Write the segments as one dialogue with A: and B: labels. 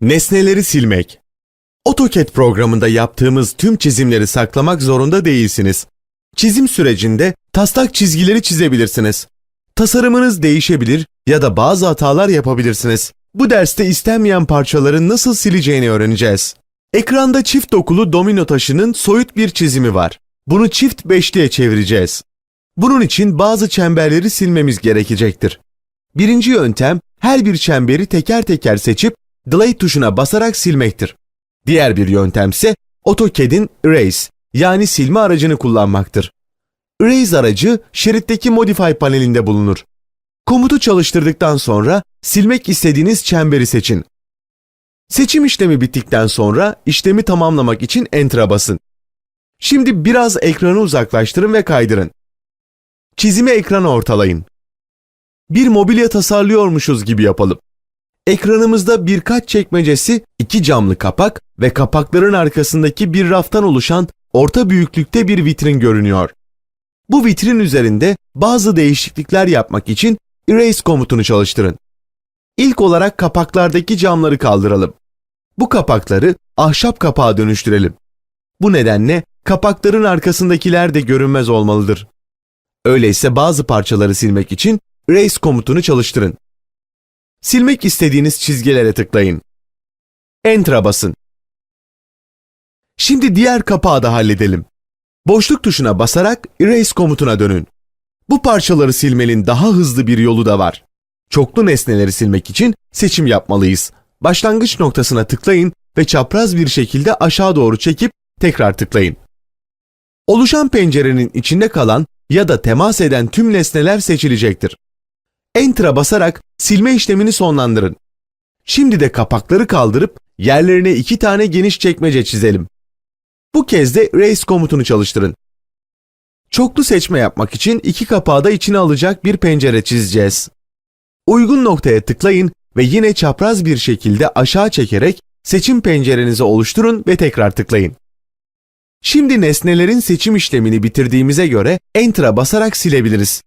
A: Nesneleri silmek. AutoCAD programında yaptığımız tüm çizimleri saklamak zorunda değilsiniz. Çizim sürecinde taslak çizgileri çizebilirsiniz. Tasarımınız değişebilir ya da bazı hatalar yapabilirsiniz. Bu derste istenmeyen parçaların nasıl sileceğini öğreneceğiz. Ekranda çift dokulu domino taşının soyut bir çizimi var. Bunu çift beşliğe çevireceğiz. Bunun için bazı çemberleri silmemiz gerekecektir. Birinci yöntem her bir çemberi teker teker seçip Delete tuşuna basarak silmektir. Diğer bir yöntemse AutoCAD'in Erase yani silme aracını kullanmaktır. Erase aracı şeritteki Modify panelinde bulunur. Komutu çalıştırdıktan sonra silmek istediğiniz çemberi seçin. Seçim işlemi bittikten sonra işlemi tamamlamak için Enter'a basın. Şimdi biraz ekranı uzaklaştırın ve kaydırın. Çizimi ekrana ortalayın. Bir mobilya tasarlıyormuşuz gibi yapalım. Ekranımızda birkaç çekmecesi, iki camlı kapak ve kapakların arkasındaki bir raftan oluşan orta büyüklükte bir vitrin görünüyor. Bu vitrin üzerinde bazı değişiklikler yapmak için Erase komutunu çalıştırın. İlk olarak kapaklardaki camları kaldıralım. Bu kapakları ahşap kapağa dönüştürelim. Bu nedenle kapakların arkasındakiler de görünmez olmalıdır. Öyleyse bazı parçaları silmek için Erase komutunu çalıştırın. Silmek istediğiniz çizgilere tıklayın. Enter'a basın. Şimdi diğer kapağı da halledelim. Boşluk tuşuna basarak Erase komutuna dönün. Bu parçaları silmenin daha hızlı bir yolu da var. Çoklu nesneleri silmek için seçim yapmalıyız. Başlangıç noktasına tıklayın ve çapraz bir şekilde aşağı doğru çekip tekrar tıklayın. Oluşan pencerenin içinde kalan ya da temas eden tüm nesneler seçilecektir. Enter'a basarak silme işlemini sonlandırın. Şimdi de kapakları kaldırıp yerlerine iki tane geniş çekmece çizelim. Bu kez de Erase komutunu çalıştırın. Çoklu seçme yapmak için iki kapağı da içine alacak bir pencere çizeceğiz. Uygun noktaya tıklayın ve yine çapraz bir şekilde aşağı çekerek seçim pencerenizi oluşturun ve tekrar tıklayın. Şimdi nesnelerin seçim işlemini bitirdiğimize göre Enter'a basarak silebiliriz.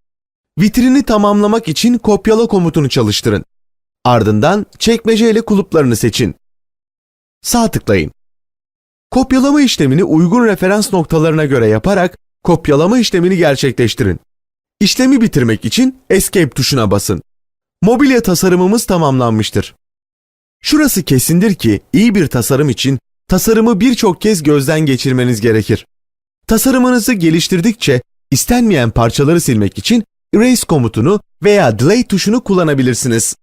A: Vitrini tamamlamak için kopyala komutunu çalıştırın. Ardından çekmece ile kuluplarını seçin. Sağ tıklayın. Kopyalama işlemini uygun referans noktalarına göre yaparak kopyalama işlemini gerçekleştirin. İşlemi bitirmek için Escape tuşuna basın. Mobilya tasarımımız tamamlanmıştır. Şurası kesindir ki iyi bir tasarım için tasarımı birçok kez gözden geçirmeniz gerekir. Tasarımınızı geliştirdikçe istenmeyen parçaları silmek için Erase komutunu veya Delete tuşunu kullanabilirsiniz.